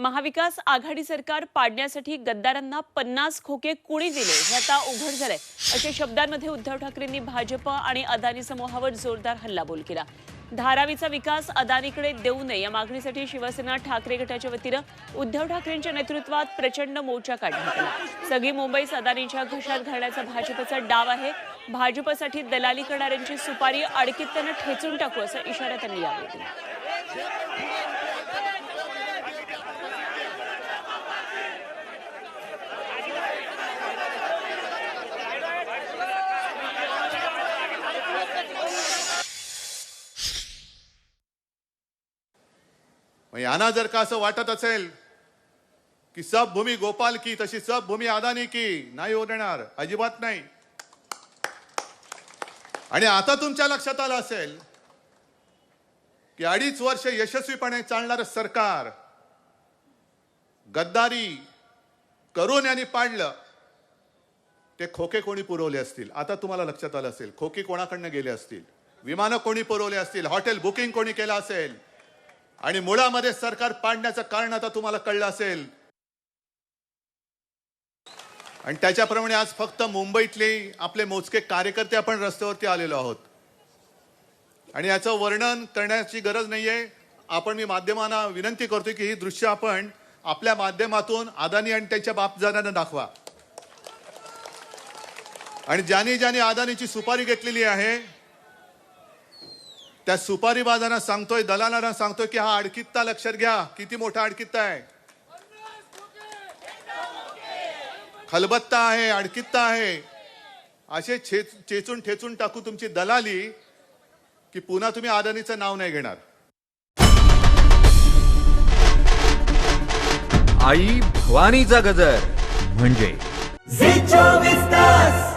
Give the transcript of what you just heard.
महाविकास आघाडी सरकार पाडण्यासाठी गद्दारांना पन्नास खोके कुणी दिले हे आता उघड झालंय. अशा शब्दांमध्ये उद्धव ठाकरेंनी भाजप आणि अदानी समूहावर जोरदार हल्लाबोल केला. धारावीचा विकास अदानीकडे देऊ नये या मागणीसाठी शिवसेना ठाकरे गटाच्या वतीनं उद्धव ठाकरेंच्या नेतृत्वात प्रचंड मोर्चा काढण्यात आला. सगळी मुंबईस अदानीच्या घशात घालण्याचा भाजपचा डाव आहे. भाजपसाठी दलाली करणाऱ्यांची सुपारी अडकीत ठेचून टाकू असा इशारा त्यांनी यावेळी दिला. म्हणजे मग यांना जर का असं वाटत असेल की सब भूमी गोपाल की तशी सब भूमी अदानी की नाही होणार अजिबात नाही. आणि आता तुमच्या लक्षात आलं असेल की अडीच वर्ष यशस्वीपणे चालणारं सरकार गद्दारी करून यांनी पाडलं ते खोके कोणी पुरवले असतील? आता तुम्हाला लक्षात आलं असेल खोके कोणाकडनं गेले असतील? विमानं कोणी पुरवले असतील? हॉटेल बुकिंग कोणी केलं असेल? आणि मुळामध्ये सरकार पाडण्याचं कारण आता तुम्हाला कळलं असेल. आणि त्याच्याप्रमाणे आज फक्त मुंबईतले आपले मोजके कार्यकर्ते आपण रस्त्यावरती आलेलो आहोत. आणि याचं वर्णन करण्याची गरज नाहीये. आपण मी माध्यमांना विनंती करतो की ही दृश्य आपण आपल्या माध्यमातून अदानी आणि त्यांच्या बापजादांना दाखवा. आणि ज्याने ज्याने अदानीची सुपारी घेतलेली आहे त्या सुपारी बाजारांना सांगतोय दलालांना सांगतोय की हा अडकित्ता लक्षात घ्या. किती मोठा अडकित्ता आहे? खलबत्ता आहे अडकित्ता आहे. असे छे चेचून ठेचून टाकू तुमची दलाली की पुन्हा तुम्ही अदानीचं नाव नाही घेणार. आई भवानीचा गजर म्हणजे झी चोवीस तास.